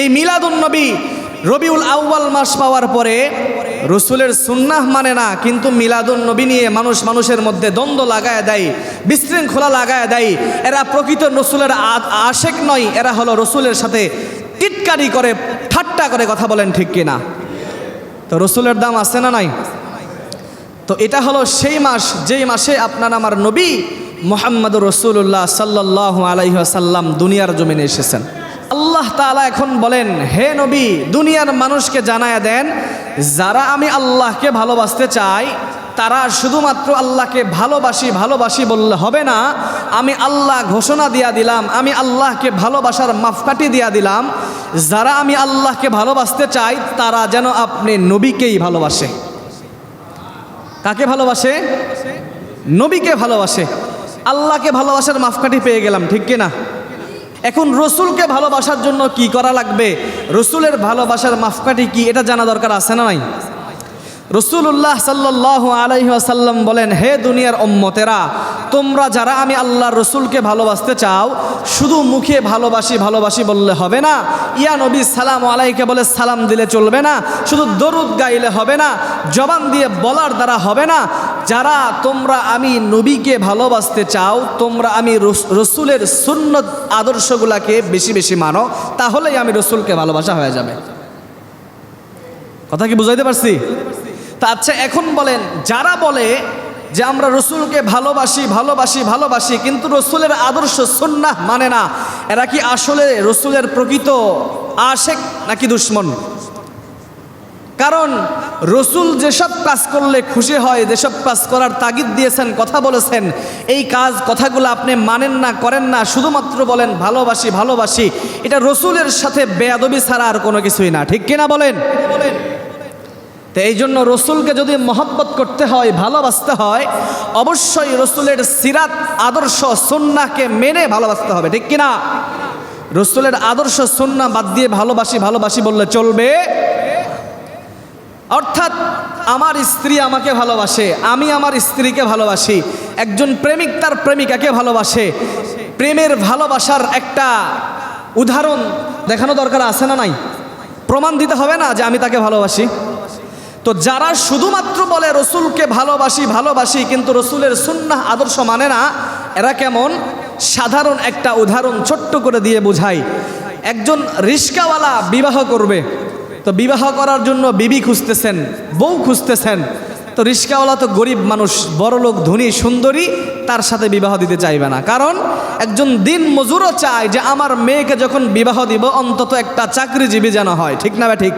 এই মিলাদুন নবী রবিউল আউয়াল মাস পাওয়ার পরে রসুলের সুন্নাহ মানে না, কিন্তু মিলাদুন নবী নিয়ে মানুষ মানুষের মধ্যে দ্বন্দ্ব লাগায় দেয়, বিশৃঙ্খলা লাগায় দেয়। এরা প্রকৃত রসুলের আশেক নয়, এরা হলো রসুলের সাথে টিটকারি করে, ঠাট্টা করে কথা বলেন ঠিক কিনা তো রসুলের দাম আছে না নাই? তো এটা হলো সেই মাস, যেই মাসে আপনার আমার নবী মোহাম্মদ রসুল্লাহ সাল্লাহ আলাইসাল্লাম দুনিয়ার জমিনে এসেছেন। তাআলা এখন বলেন, হে নবী, দুনিয়ার মানুষকে জানায় দেন, যারা আমি আল্লাহকে ভালোবাসতে চাই, তারা শুধুমাত্র আল্লাহকে ভালোবাসি ভালোবাসি বললে হবে না। আমি আল্লাহ ঘোষণা দিয়া দিলাম, আমি আল্লাহকে ভালোবাসার মাফকাটি দিয়া দিলাম। যারা আমি আল্লাহকে ভালোবাসতে চাই, তারা যেন আপনি নবীকেই ভালোবাসে। কাকে ভালোবাসে? নবীকে ভালোবাসে। আল্লাহকে ভালোবাসার মাফকাঠি পেয়ে গেলাম, ঠিক কিনা? এখন রসুলকে ভালোবাসার জন্য কি করা লাগবে? রসুলের ভালোবাসার মাফকাঠি কি? এটা জানা দরকার আছে না নাই? রসুল্লাহ সাল্লাহ আলাইসাল্লাম বলেন, হে দুনিয়ার অম্মতেরা তোমরা যারা আমি আল্লাহর রসুলকে ভালোবাসতে চাও, শুধু মুখে ভালোবাসি ভালোবাসি বললে হবে না। ইয়া নবী, সালাম আলাইকে বলে সালাম দিলে চলবে না। শুধু দরুদ গাইলে হবে না, জবান দিয়ে বলার দ্বারা হবে না। যারা তোমরা আমি নবীকে ভালোবাসতে চাও, তোমরা আমি রসুলের সুন্নত আদর্শগুলাকে বেশি বেশি মানো, তাহলেই আমি রসুলকে ভালোবাসা হয়ে যাবে। কথা কি বুঝাইতে পারছি? তা আচ্ছা এখন বলেন, যারা বলে যে আমরা রসুলকে ভালোবাসি ভালোবাসি ভালোবাসি, কিন্তু রসুলের আদর্শ সুন্নাহ মানে না, এরা কি আসলে রসুলের প্রকৃত আশেক নাকি দুশ্মন? কারণ রসুল যেসব কাজ করলে খুশি হয়, যেসব কাজ করার তাগিদ দিয়েছেন, কথা বলেছেন, এই কাজ কথাগুলো আপনি মানেন না, করেন না, শুধুমাত্র বলেন ভালোবাসি ভালোবাসি, এটা রসুলের সাথে বেয়াদবি ছাড়া আর কোনো কিছুই না, ঠিক কিনা বলেন? বলেন তো এই জন্য রসুলকে যদি মহব্বত করতে হয়, ভালোবাসতে হয়, অবশ্যই রসুলের সিরাত, আদর্শ সন্নাকে মেনে ভালোবাসতে হবে, ঠিক কিনা? রসুলের আদর্শ সন্না বাদ দিয়ে ভালোবাসি ভালোবাসি বললে চলবে? অর্থাৎ আমার স্ত্রী আমাকে ভালোবাসে, আমি আমার স্ত্রীকে ভালোবাসি, একজন প্রেমিক তার প্রেমিকাকে ভালোবাসে। প্রেমের ভালোবাসার একটা উদাহরণ দেখানো দরকার আছে না নাই? প্রমাণ দিতে হবে না যে আমি তাকে ভালোবাসি? তো যারা শুধুমাত্র বলে রসুলকে ভালোবাসি ভালোবাসি, কিন্তু রসুলের সুন্নাহ আদর্শ মানে না, এরা কেমন? সাধারণ একটা উদাহরণ ছোট্ট করে দিয়ে বোঝাই। একজন রিস্কাওয়ালা বিবাহ করবে। তো বিবাহ করার জন্য বিবি খুঁজতেছেন, বউ খুঁজতেছেন। তো রিস্কাওয়ালা তো গরিব মানুষ, বড় লোক, ধনী, সুন্দরী, তার সাথে বিবাহ দিতে চাইবে না। কারণ একজন দিন মজুরও চায় যে আমার মেয়েকে যখন বিবাহ দিব, অন্তত একটা চাকরিজীবী যেন হয়। ঠিক না ঠিক?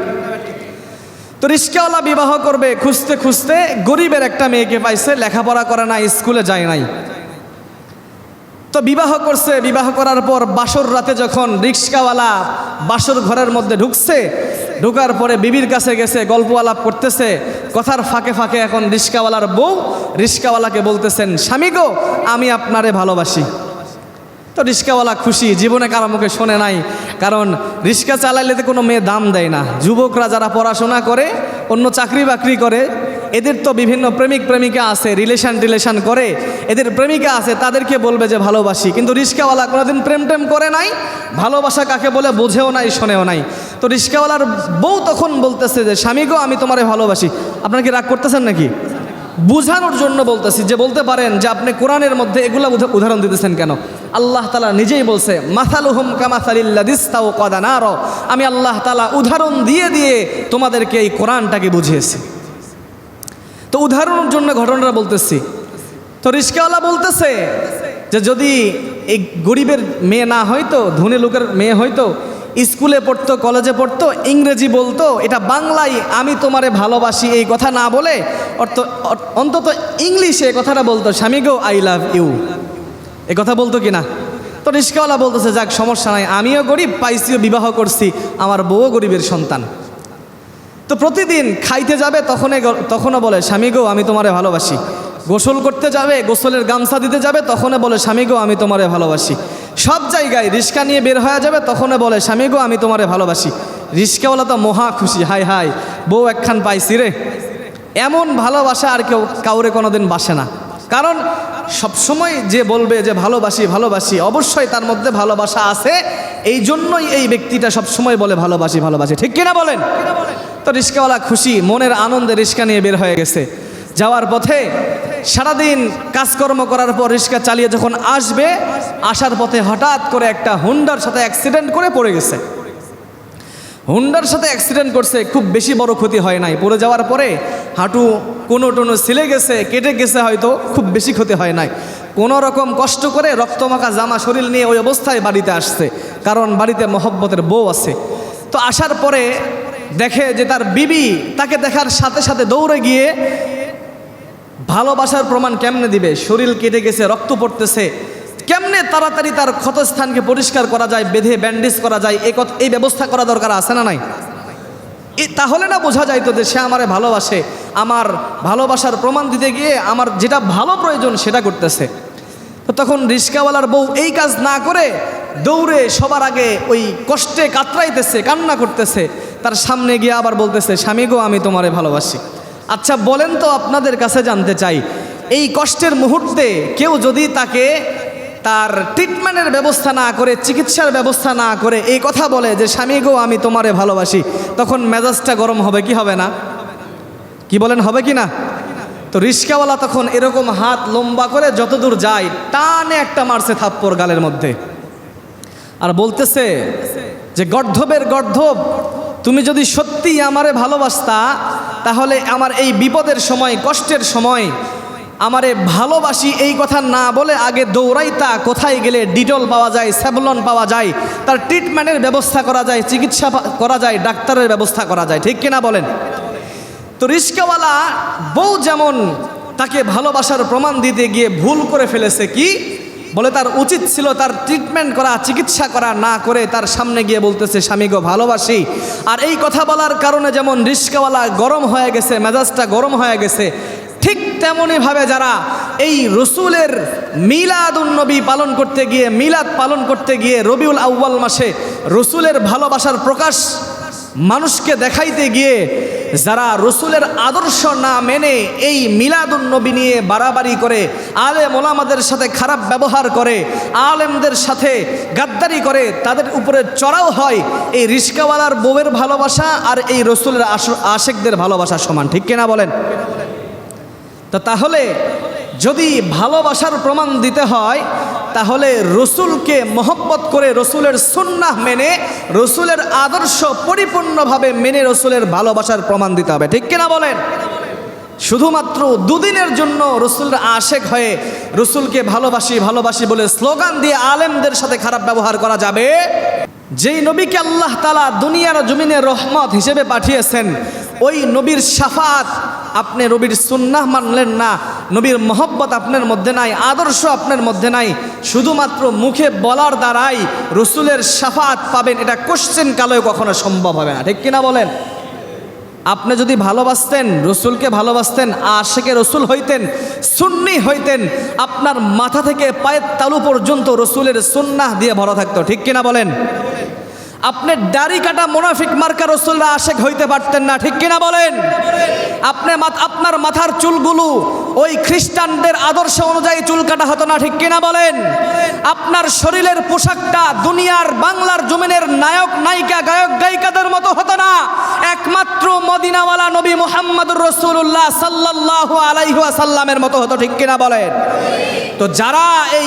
তো রিস্কাওয়ালা বিবাহ করবে, খুঁজতে খুঁজতে গরিবের একটা মেয়েকে পাইছে, লেখাপড়া করে না স্কুলে যায় নাই। তো বিবাহ করছে, বিবাহ করার পর বাসর রাতে যখন রিক্সাওয়ালা বাসর ঘরের মধ্যে ঢুকছে, ঢুকার পরে বিবির কাছে গেছে, গল্প আলাপ করতেছে, কথার ফাঁকে ফাঁকে এখন রিক্সাওয়ালার বউ রিক্সাওয়ালাকে বলতেছেন, স্বামী গো, আমি আপনারে ভালোবাসি। তো রিক্সাওয়ালা খুশি, জীবনে কারও মুখে শোনে নাই। কারণ রিক্সা চালাইলে তো কোনো মেয়ে দাম দেয় না। যুবকরা যারা পড়াশোনা করে, অন্য চাকরি বাকরি করে, এদের তো বিভিন্ন প্রেমিক, প্রেমিকা আছে রিলেশন টিলেশন করে। এদের প্রেমিকা আছে, তাদেরকে বলবে যে ভালোবাসি। কিন্তু রিক্সাওয়ালা কোনোদিন প্রেম টেম করে নাই, ভালোবাসা কাকে বলে বোঝেও নাই, শোনেও নাই। তো রিক্সাওয়ালার বউ তখন বলতেছে যে, স্বামী গো, আমি তোমারে ভালোবাসি। আপনারা কি রাগ করতেছেন নাকি? বুঝানোর জন্য বলতেছি, যে বলতে পারেন যে আপনি কোরআনের মধ্যে এগুলা উদাহরণ দিতেছেন কেন? আল্লাহ তালা নিজেই বলছে মাথালুহুম কামাথালিল্লাদিস্তাও কদানার আমি আল্লাহ তালা উদাহরণ দিয়ে দিয়ে তোমাদেরকে এই কোরআনটাকে বুঝিয়েছি। তো উদাহরণের জন্য ঘটনাটা বলতেছি। তো রিস্কাওয়ালা বলতেছে যে যদি এই গরিবের মেয়ে না হয়তো, ধনী লোকের মেয়ে হয়তো স্কুলে পড়তো, কলেজে পড়তো, ইংরেজি বলতো, এটা বাংলায় আমি তোমারে ভালোবাসি, এই কথা না বলে অর্থ অন্তত ইংলিশে কথাটা বলতো, স্বামী গো আই লাভ ইউ এ কথা বলতো কি না তো রিস্কাওয়ালা বলতেছে, যাক, সমস্যা নাই, আমিও গরিব পাইছিও বিবাহ করছি, আমার বউও গরিবের সন্তান। তো প্রতিদিন খাইতে যাবে, তখনই তখনও বলে, স্বামী গো, আমি তোমারে ভালোবাসি। গোসল করতে যাবে, গোসলের গামছা দিতে যাবে, তখনও বলে, স্বামী গো, আমি তোমারে ভালোবাসি। সব জায়গায় রিস্কা নিয়ে বের হয়ে যাবে তখনও বলে, স্বামী গো, আমি তোমারে ভালোবাসি। রিস্কাওয়ালা তো মহা খুশি, হাই হাই, বউ একখান পাইছি রে। এমন ভালোবাসা আর কেউ কাউরে কোনোদিন বাসে না। কারণ সবসময় যে বলবে যে, ভালোবাসি ভালোবাসি, অবশ্যই তার মধ্যে ভালোবাসা আছে। এই জন্যই এই ব্যক্তিটা সবসময় বলে, ভালোবাসি ভালোবাসি। ঠিক কিনা বলেন? তো রিস্কাওয়ালা খুশি, মনের আনন্দে রিস্কা নিয়ে বের হয়ে গেছে। যাওয়ার পথে সারাদিন কাজকর্ম করার পর রিস্কা চালিয়ে যখন আসবে, আসার পথে হঠাৎ করে একটা হুন্ডার সাথে অ্যাক্সিডেন্ট করে পড়ে গেছে। হুন্ডার সাথে অ্যাক্সিডেন্ট করছে, খুব বেশি বড় ক্ষতি হয় নাই। পড়ে যাওয়ার পরে হাঁটু কোনো টোনো ছিলে গেছে, কেটে গেছে হয়তো, খুব বেশি ক্ষতি হয় নাই। কোনো রকম কষ্ট করে রক্তমাখা জামা শরীর নিয়ে ওই অবস্থায় বাড়িতে আসছে, কারণ বাড়িতে মহব্বতের বউ আছে। তো আসার পরে দেখে যে তার বিবি তাকে দেখার সাথে সাথে দৌড়ে গিয়ে ভালোবাসার প্রমাণ কেমনে দিবে? শরীর কেটে গেছে, রক্ত পড়তেছে। কেমনে তাড়াতাড়ি তার ক্ষতস্থানকে পরিষ্কার করা যায়, বেঁধে ব্যান্ডেজ করা যায় কথা এই ব্যবস্থা করা দরকার আছে না নাই? এ- তাহলে না বোঝা যাইতো যে সে আমারে ভালোবাসে। আমার ভালোবাসার প্রমাণ দিতে গিয়ে আমার যেটা ভালো প্রয়োজন সেটা করতেছে। তো তখন রিস্কাওয়ালার বউ এই কাজ না করে দৌড়ে সবার আগে ওই কষ্টে কাতরাইতেছে, কান্না করতেছে। তার সামনে গিয়ে আবার বলতেছে, স্বামী গো, আমি তোমারে ভালোবাসি। আচ্ছা বলেন তো আপনাদের কাছে জানতে চাই, এই কষ্টের মুহূর্তে কেউ যদি তাকে তার ট্রিটমেন্টের ব্যবস্থা না করে, চিকিৎসার ব্যবস্থা না করে, এই কথা বলে যে, স্বামী গো, আমি তোমারে ভালোবাসি তখন মেজাজটা গরম হবে কি হবে না? কি বলেন, হবে কি না? তো রিস্কাওয়ালা তখন এরকম হাত লম্বা করে যতদূর যায়, টানে একটা মারছে থাপ্পর গালের মধ্যে। আর বলতেছে যে, গর্ধবের গর্ধব, তুমি যদি সত্যি আমারে ভালোবাসতা তাহলে আমার এই বিপদের সময়, কষ্টের সময় আমারে ভালোবাসি এই কথা না বলে আগে দৌড়াইতা কোথায় গেলে ডিটল পাওয়া যায় স্যাভলন পাওয়া যায়, তার ট্রিটমেন্টের ব্যবস্থা করা যায়, চিকিৎসা করা যায়, ডাক্তারের ব্যবস্থা করা যায়, ঠিক কিনা বলেন? তো রিস্কাওয়ালা বউ যেমন তাকে ভালোবাসার প্রমাণ দিতে গিয়ে ভুল করে ফেলেছে কি? বলে তার উচিত ছিল তার ট্রিটমেন্ট করা, চিকিৎসা করা না করে তার সামনে গিয়ে বলতেছে, স্বামী গো, ভালোবাসি। আর এই কথা বলার কারণে যেমন রিস্কাওয়ালা গরম হয়ে গেছে, মেজাজটা গরম হয়ে গেছে, ঠিক তেমনইভাবে যারা এই রসুলের মিলাদুন্নবী পালন করতে গিয়ে, মিলাদ পালন করতে গিয়ে রবিউল আউ্বাল মাসে রসুলের ভালোবাসার প্রকাশ মানুষকে দেখাইতে গিয়ে যারা রসুলের আদর্শ না মেনে এই মিলাদুন নবী নিয়ে বাড়াবাড়ি করে, আলেম ওলামাদের সাথে খারাপ ব্যবহার করে, আলেমদের সাথে গাদ্দারি করে, তাদের উপরে চড়াও হয়, এই রিস্কাওয়ালার বউয়ের ভালোবাসা আর এই রসুলের আশ- আশেকদের ভালোবাসা সমান, ঠিক কিনা বলেন? তো তাহলে যদি ভালোবাসার প্রমাণ দিতে হয় তাহলে রসুলকে মহব্বত করে রসুলের সুন্নাহ মেনে, রসুলের আদর্শ পরিপূর্ণভাবে মেনে রসুলের ভালোবাসার প্রমাণ দিতে হবে। ঠিক কিনা বলেন? শুধুমাত্র দুদিনের জন্য রসুলের আশেক হয়ে রসুলকে ভালোবাসি ভালোবাসি বলে স্লোগান দিয়ে আলেমদের সাথে খারাপ ব্যবহার করা যাবে? যেই নবীকে আল্লাহ তালা দুনিয়ার জমিনে রহমত হিসেবে পাঠিয়েছেন, ওই নবীর সাফাত আপনি রবির সুন্নাহ মানলেন না, নবীর মহব্বত আপনার মধ্যে নাই, আদর্শ আপনার মধ্যে নাই, শুধুমাত্র মুখে বলার দ্বারাই রসুলের সাফাত পাবেন, এটা কোশ্চেন কালেও কখনো সম্ভব হবে না, ঠিক কিনা বলেন? আপনি যদি ভালোবাসতেন, রসুলকে ভালোবাসতেন, আশেকে রসুল হইতেন, সুন্নি হইতেন, আপনার মাথা থেকে পায়ের তালু পর্যন্ত রসুলের সুন্নাহ দিয়ে ভরা থাকতো, ঠিক কিনা বলেন? আপনি দাড়ি কাটা মোনাফিক মার্কা রসুলরা আশেক হইতে পারতেন না, ঠিক কিনা বলেন? আপনি আপনার মাথার চুলগুলো ওই খ্রিস্টানদের আদর্শ অনুযায়ী চুল কাটা হতো না, ঠিক কিনা বলেন? আপনার শরীরের পোশাকটা দুনিয়ার বাংলার জমিনের নায়ক, নায়িকা, গায়ক, গায়িকাদের মতো হতো না। একমাত্র মদিনাওয়ালা নবী মোহাম্মদুর রসুল্লাহ সাল্লাহ আলাইহুয়া সাল্লামের মতো হতো, ঠিক কিনা বলেন? তো যারা এই